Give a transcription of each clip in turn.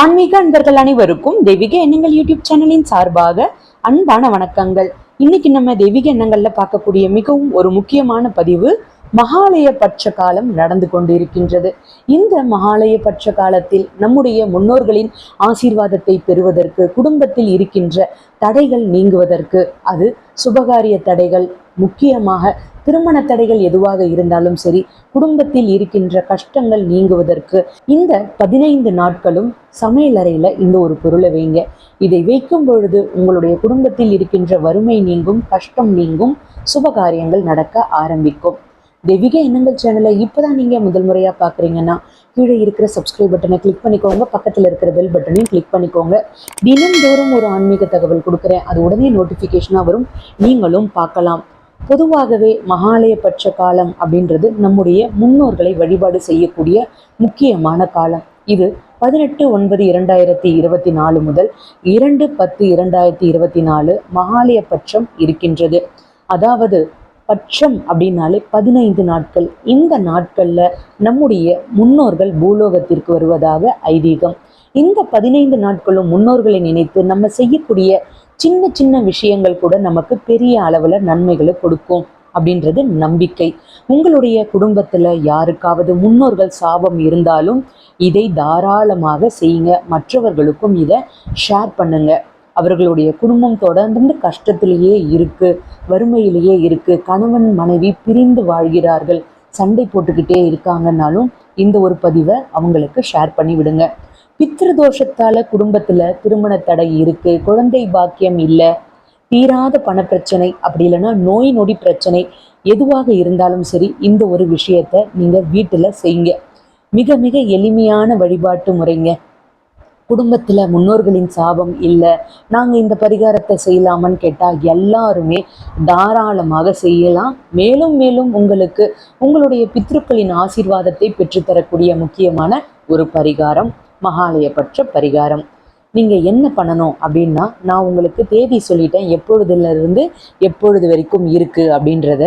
ஆன்மீக அன்பர்கள் அனைவருக்கும் தெய்வீக எண்ணங்கள் யூடியூப் சேனலின் சார்பாக அன்பான வணக்கங்கள். இன்னைக்கு நம்ம தெய்வீக எண்ணங்கள்ல பார்க்கக்கூடிய மிகவும் ஒரு முக்கியமான பதிவு மகாலய பட்ச காலம் நடந்து கொண்டிருக்கின்றது. இந்த மகாலய பட்ச காலத்தில் நம்முடைய முன்னோர்களின் ஆசீர்வாதத்தை பெறுவதற்கு குடும்பத்தில் இருக்கின்ற தடைகள் நீங்குவதற்கு அது சுபகாரிய தடைகள் முக்கியமாக திருமண தடைகள் எதுவாக இருந்தாலும் சரி குடும்பத்தில் இருக்கின்ற கஷ்டங்கள் நீங்குவதற்கு இந்த பதினைந்து நாட்களும் சமையலறையில் இந்த ஒரு பொருளை வைங்க. இதை வைக்கும் பொழுது உங்களுடைய குடும்பத்தில் இருக்கின்ற வறுமை நீங்கும் கஷ்டம் நீங்கும் சுபகாரியங்கள் நடக்க ஆரம்பிக்கும். தெய்வீக எண்ணங்கள் சேனலை இப்போதான் நீங்கள் முதல் முறையாக பார்க்குறீங்கன்னா கீழே இருக்கிற சப்ஸ்கிரைப் பட்டனை கிளிக் பண்ணிக்கோங்க. பக்கத்தில் இருக்கிற பெல் பட்டனையும் கிளிக் பண்ணிக்கோங்க. தினந்தோறும் ஒரு ஆன்மீக தகவல் கொடுக்குறேன். அது உடனே நோட்டிஃபிகேஷனாக வரும். நீங்களும் பார்க்கலாம். பொதுவாகவே மகாலய பட்ச காலம் அப்படின்றது நம்முடைய முன்னோர்களை வழிபாடு செய்யக்கூடிய முக்கியமான காலம். இது பதினெட்டு ஒன்பது இரண்டாயிரத்தி இருபத்தி நாலு முதல் இரண்டு பத்து இரண்டாயிரத்தி இருபத்தி நாலு மகாலய பட்சம் இருக்கின்றது. அதாவது பட்சம் அப்படின்னாலே பதினைந்து நாட்கள். இந்த நாட்களில் நம்முடைய முன்னோர்கள் பூலோகத்திற்கு வருவதாக ஐதீகம். இந்த பதினைந்து நாட்களும் முன்னோர்களை நினைத்து நம்ம செய்யக்கூடிய சின்ன சின்ன விஷயங்கள் கூட நமக்கு பெரிய அளவில் நன்மைகளை கொடுக்கும் அப்படின்றது நம்பிக்கை. உங்களுடைய குடும்பத்தில் யாருக்காவது முன்னோர்கள் சாபம் இருந்தாலும் இதை தாராளமாக செய்யுங்க. மற்றவர்களுக்கும் இதை ஷேர் பண்ணுங்க. அவர்களுடைய குடும்பம் தொடர்ந்து கஷ்டத்திலேயே இருக்கு வறுமையிலேயே இருக்கு கணவன் மனைவி பிரிந்து வாழ்கிறார்கள் சண்டை போட்டுக்கிட்டே இருக்காங்கன்னாலும் இந்த ஒரு பதிவை அவங்களுக்கு ஷேர் பண்ணி விடுங்க பித்ருதோஷத்தால குடும்பத்துல திருமண தடை இருக்கு குழந்தை பாக்கியம் இல்லை தீராத பணப்பிரச்சனை அப்படி இல்லைன்னா நோய் நொடி பிரச்சனை எதுவாக இருந்தாலும் சரி இந்த ஒரு விஷயத்த நீங்க வீட்டுல செய்யுங்க. மிக மிக எளிமையான வழிபாட்டு முறைங்க. குடும்பத்துல முன்னோர்களின் சாபம் இல்லை நாங்க இந்த பரிகாரத்தை செய்யலாமான்னு கேட்டா எல்லாருமே தாராளமாக செய்யலாம். மேலும் மேலும் உங்களுக்கு உங்களுடைய பித்ருக்களின் ஆசீர்வாதத்தை பெற்றுத்தரக்கூடிய முக்கியமான ஒரு பரிகாரம். மகாலயப்பற்ற பரிகாரம். நீங்கள் என்ன பண்ணணும் அப்படின்னா நான் உங்களுக்கு தேதி சொல்லிட்டேன் எப்பொழுதுலேருந்து எப்பொழுது வரைக்கும் இருக்குது அப்படின்றத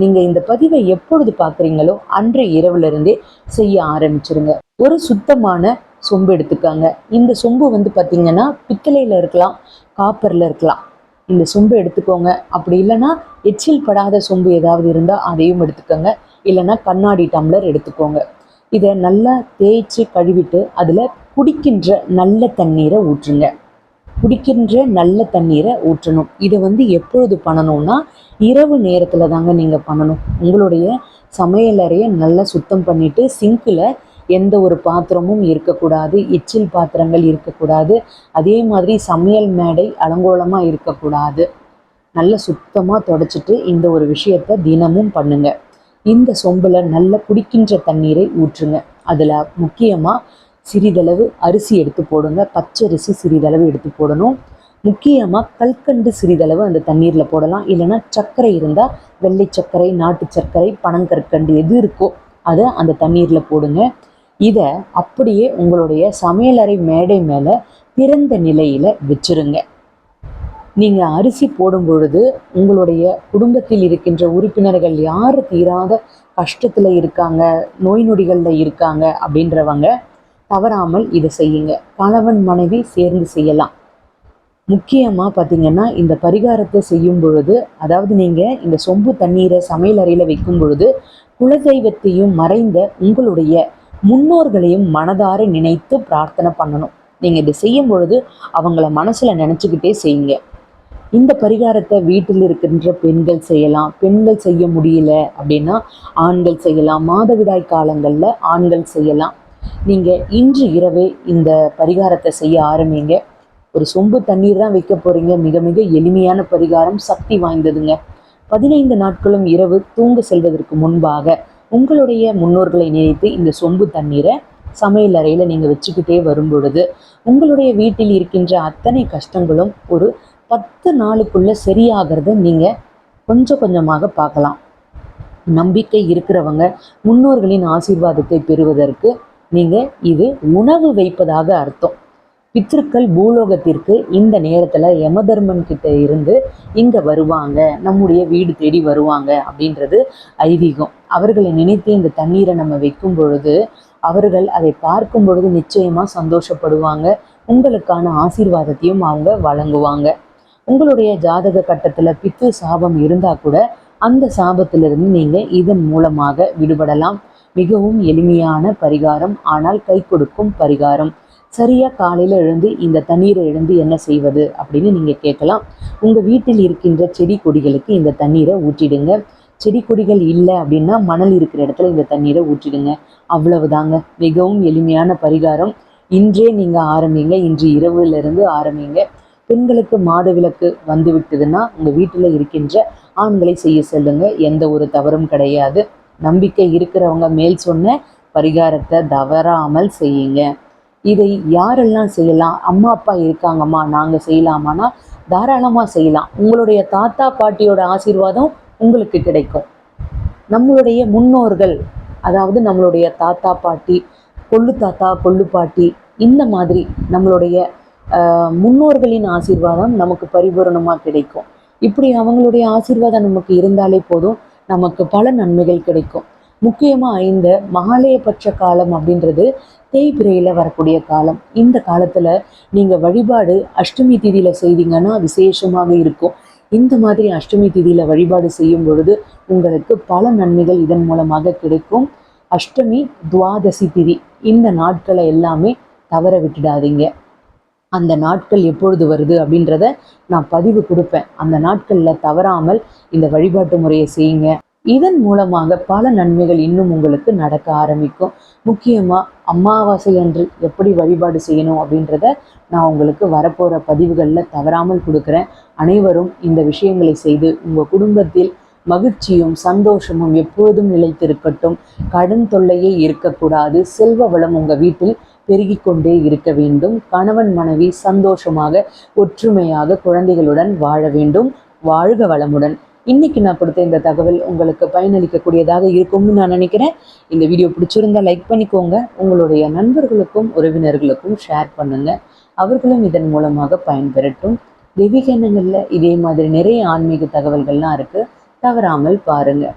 நீங்கள் இந்த பதிவை எப்பொழுது பார்க்குறீங்களோ அன்றைய இரவுலேருந்தே செய்ய ஆரம்பிச்சிருங்க. ஒரு சுத்தமான சொம்பு எடுத்துக்காங்க. இந்த சொம்பு வந்து பார்த்தீங்கன்னா பித்தளையில் இருக்கலாம் காப்பரில் இருக்கலாம். இந்த சொம்பு எடுத்துக்கோங்க. அப்படி இல்லைன்னா எச்சில் படாத சொம்பு ஏதாவது இருந்தால் அதையும் எடுத்துக்கோங்க. இல்லைன்னா கண்ணாடி டம்ளர் எடுத்துக்கோங்க. இதை நல்லா தேய்ச்சி கழுவிட்டு அதில் குடிக்கின்ற நல்ல தண்ணீரை ஊற்றுங்க. குடிக்கின்ற நல்ல தண்ணீரை ஊற்றணும். இதை வந்து எப்பொழுது பண்ணணும்னா இரவு நேரத்தில் தாங்க நீங்கள் பண்ணணும். உங்களுடைய சமையலறையை நல்லா சுத்தம் பண்ணிட்டு சிங்கில் எந்த ஒரு பாத்திரமும் இருக்கக்கூடாது எச்சில் பாத்திரங்கள் இருக்கக்கூடாது அதே மாதிரி சமையல் மேடை அலங்கோலமாக இருக்கக்கூடாது. நல்ல சுத்தமாக தொடச்சிட்டு இந்த ஒரு விஷயத்த தினமும் பண்ணுங்கள் இந்த சொம்பில் நல்ல குடிக்கின்ற தண்ணீரை ஊற்றுங்க. அதில் முக்கியமாக சிறிதளவு அரிசி எடுத்து போடுங்க. பச்சரிசி சிறிதளவு எடுத்து போடணும். முக்கியமாக கல்கண்டு சிறிதளவு அந்த தண்ணீரில் போடலாம். இல்லைன்னா சர்க்கரை இருந்தால் வெள்ளை சர்க்கரை நாட்டு சர்க்கரை பனங்கற்கண்டு எது இருக்கோ அதை அந்த தண்ணீரில் போடுங்க. இதை அப்படியே உங்களுடைய சமையலறை மேடை மேலே திறந்த நிலையில் வச்சிருங்க. நீங்கள் அரிசி போடும் பொழுது உங்களுடைய குடும்பத்தில் இருக்கின்ற உறுப்பினர்கள் யார் தீராத கஷ்டத்தில் இருக்காங்க நோய் நொடிகளில் இருக்காங்க அப்படின்றவங்க தவறாமல் இதை செய்யுங்க. கணவன் மனைவி சேர்ந்து செய்யலாம். முக்கியமாக பார்த்தீங்கன்னா இந்த பரிகாரத்தை செய்யும் பொழுது அதாவது நீங்கள் இந்த சொம்பு தண்ணீரை சமையலறையில் வைக்கும் பொழுது குலதெய்வத்தையும் மறைந்த உங்களுடைய முன்னோர்களையும் மனதார நினைத்து பிரார்த்தனை பண்ணணும். நீங்கள் இதை செய்யும் பொழுது அவங்கள மனசில் நினச்சிக்கிட்டே செய்யுங்க. இந்த பரிகாரத்தை வீட்டில் இருக்கின்ற பெண்கள் செய்யலாம். பெண்கள் செய்ய முடியல அப்படின்னா ஆண்கள் செய்யலாம். மாதவிடாய் காலங்களில் ஆண்கள் செய்யலாம். நீங்கள் இன்று இரவே இந்த பரிகாரத்தை செய்ய ஆரம்பிங்க. ஒரு சொம்பு தண்ணீர் தான் வைக்க போகிறீங்க மிக மிக எளிமையான பரிகாரம் சக்தி வாய்ந்ததுங்க. பதினைந்து நாட்களும் இரவு தூங்க செல்வதற்கு முன்பாக உங்களுடைய முன்னோர்களை நினைத்து இந்த சொம்பு தண்ணீரை சமையல் அறையில் நீங்கள் வச்சுக்கிட்டே வரும் பொழுது உங்களுடைய வீட்டில் இருக்கின்ற அத்தனை கஷ்டங்களும் ஒரு பத்து நாளுக்குள்ள சரியாகிறத நீங்கள் கொஞ்சம் கொஞ்சமாக பார்க்கலாம். நம்பிக்கை இருக்கிறவங்க முன்னோர்களின் ஆசீர்வாதத்தை பெறுவதற்கு நீங்கள் இது உணவு வைப்பதாக அர்த்தம். பித்ருக்கள் பூலோகத்திற்கு இந்த நேரத்தில் யமதர்மன் கிட்ட இருந்து இங்கே வருவாங்க நம்முடைய வீடு தேடி வருவாங்க அப்படின்றது ஐதீகம். அவர்களை நினைத்து இந்த தண்ணீரை நம்ம வைக்கும் பொழுது அவர்கள் அதை பார்க்கும் பொழுது நிச்சயமா சந்தோஷப்படுவாங்க. உங்களுக்கான ஆசீர்வாதத்தையும் அவங்க வழங்குவாங்க. உங்களுடைய ஜாதக கட்டத்தில் பித்து சாபம் இருந்தால் கூட அந்த சாபத்திலிருந்து நீங்கள் இதன் மூலமாக விடுபடலாம். மிகவும் எளிமையான பரிகாரம் ஆனால் கை கொடுக்கும் பரிகாரம். சரியா காலையில் எழுந்து இந்த தண்ணீரை எழுந்து என்ன செய்வது அப்படின்னு நீங்கள் கேட்கலாம். உங்கள் வீட்டில் இருக்கின்ற செடி கொடிகளுக்கு இந்த தண்ணீரை ஊற்றிடுங்க. செடி கொடிகள் இல்லை அப்படின்னா மணல் இருக்கிற இடத்துல இந்த தண்ணீரை ஊற்றிடுங்க. அவ்வளவுதாங்க. மிகவும் எளிமையான பரிகாரம். இன்றே நீங்கள் ஆரம்பிங்க. இன்று இரவுல இருந்து ஆரம்பிங்க. பெண்களுக்கு மாதவிலக்கு வந்து விட்டதுன்னா உங்கள் வீட்டில் இருக்கின்ற ஆண்களை செய்ய சொல்லுங்க. எந்த ஒரு தவறும் கிடையாது. நம்பிக்கை இருக்கிறவங்க மேல் சொன்ன பரிகாரத்தை தவறாமல் செய்யுங்க. இதை யாரெல்லாம் செய்யலாம்? அம்மா அப்பா இருக்காங்கம்மா நாங்கள் செய்யலாமான்னா தாராளமாக செய்யலாம். உங்களுடைய தாத்தா பாட்டியோட ஆசீர்வாதம் உங்களுக்கு கிடைக்கும். நம்மளுடைய முன்னோர்கள் அதாவது நம்மளுடைய தாத்தா பாட்டி கொள்ளு தாத்தா கொள்ளு பாட்டி இந்த மாதிரி நம்மளுடைய முன்னோர்களின் ஆசீர்வாதம் நமக்கு பரிபூரணமாக கிடைக்கும். இப்படி அவங்களுடைய ஆசீர்வாதம் நமக்கு இருந்தாலே போதும் நமக்கு பல நன்மைகள் கிடைக்கும். முக்கியமாக இந்த மகாலயபட்ச காலம் அப்படின்றது தேய்பிரையில் வரக்கூடிய காலம். இந்த காலத்தில் நீங்கள் வழிபாடு அஷ்டமி திதியில் செய்தீங்கன்னா விசேஷமாக இருக்கும். இந்த மாதிரி அஷ்டமி திதியில் வழிபாடு செய்யும் பொழுது உங்களுக்கு பல நன்மைகள் இதன் மூலமாக கிடைக்கும். அஷ்டமி துவாதசி திதி. இந்த நாட்களை எல்லாமே தவற விட்டுடாதீங்க. அந்த நாட்கள் எப்பொழுது வருது அப்படின்றத நான் பதிவு கொடுப்பேன். அந்த நாட்களில் தவறாமல் இந்த வழிபாட்டு முறையை செய்யுங்க. இதன் மூலமாக பல நன்மைகள் இன்னும் உங்களுக்கு நடக்க ஆரம்பிக்கும். முக்கியமாக அமாவாசை அன்று எப்படி வழிபாடு செய்யணும் அப்படின்றத நான் உங்களுக்கு வரப்போகிற பதிவுகளில் தவறாமல் கொடுக்குறேன். அனைவரும் இந்த விஷயங்களை செய்து உங்கள் குடும்பத்தில் மகிழ்ச்சியும் சந்தோஷமும் எப்பொழுதும் நிலைத்திருக்கட்டும். கடன் தொல்லையே இருக்கக்கூடாது. செல்வ வளம் உங்கள் வீட்டில் பெருகி கொண்டே இருக்க வேண்டும். கணவன் மனைவி சந்தோஷமாக ஒற்றுமையாக குழந்தைகளுடன் வாழ வேண்டும். வாழ்க வளமுடன். இன்னைக்கு நான் கொடுத்த இந்த தகவல் உங்களுக்கு பயனளிக்கக்கூடியதாக இருக்கும்னு நான் நினைக்கிறேன். இந்த வீடியோ பிடிச்சிருந்தா லைக் பண்ணிக்கோங்க. உங்களுடைய நண்பர்களுக்கும் உறவினர்களுக்கும் ஷேர் பண்ணுங்க. அவர்களும் இதன் மூலமாக பயன்பெறட்டும். தெய்வீக எண்ணங்களில் இதே மாதிரி நிறைய ஆன்மீக தகவல்கள்லாம் இருக்கு. தவறாமல் பாருங்கள்